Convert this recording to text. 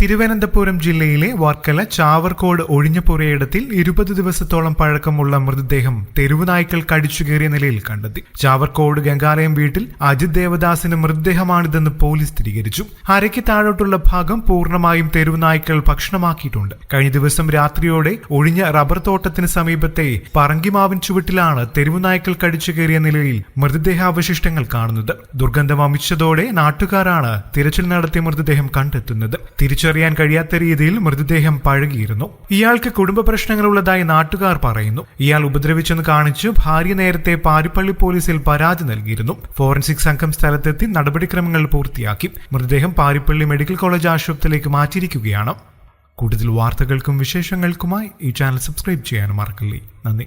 തിരുവനന്തപുരം ജില്ലയിലെ വർക്കല ചാവർക്കോട് ഒഴിഞ്ഞപുരയിടത്തിൽ ഇരുപത് ദിവസത്തോളം പഴക്കമുള്ള മൃതദേഹം തെരുവുനായ്ക്കൾ കടിച്ചുകയറിയ നിലയിൽ കണ്ടെത്തി. ചാവർക്കോട് ഗംഗാലയം വീട്ടിൽ അജിത് ദേവദാസിന് മൃതദേഹമാണിതെന്ന് പോലീസ് സ്ഥിരീകരിച്ചു. അരയ്ക്ക് താഴോട്ടുള്ള ഭാഗം പൂർണമായും തെരുവുനായ്ക്കൾ ഭക്ഷണമാക്കിയിട്ടുണ്ട്. കഴിഞ്ഞ ദിവസം രാത്രിയോടെ ഒഴിഞ്ഞ റബ്ബർ തോട്ടത്തിന് സമീപത്തെ പറങ്കിമാവിൻ ചുവട്ടിലാണ് തെരുവുനായ്ക്കൾ കടിച്ചുകയറിയ നിലയിൽ മൃതദേഹാവശിഷ്ടങ്ങൾ കാണുന്നത്. ദുർഗന്ധം അമിച്ചതോടെ നാട്ടുകാരാണ് തിരച്ചിൽ നടത്തിയ മൃതദേഹം കണ്ടെത്തുന്നത്. തിരിച്ചറിയാൻ കഴിയാത്ത രീതിയിൽ മൃതദേഹം പഴകിയിരുന്നു. ഇയാൾക്ക് കുടുംബ പ്രശ്നങ്ങളുള്ളതായി നാട്ടുകാർ പറയുന്നു. ഇയാൾ ഉപദ്രവിച്ചെന്ന് കാണിച്ച് ഭാര്യ നേരത്തെ പാരിപ്പള്ളി പോലീസിൽ പരാതി നൽകിയിരുന്നു. ഫോറൻസിക് സംഘം സ്ഥലത്തെത്തി നടപടിക്രമങ്ങൾ പൂർത്തിയാക്കി. മൃതദേഹം പാരിപ്പള്ളി മെഡിക്കൽ കോളേജ് ആശുപത്രിയിലേക്ക് മാറ്റിയിരിക്കുകയാണ്. കൂടുതൽ വാർത്തകൾക്കും വിശേഷങ്ങൾക്കുമായി ഈ ചാനൽ സബ്സ്ക്രൈബ് ചെയ്യാനും മറക്കില്ലേ. നന്ദി.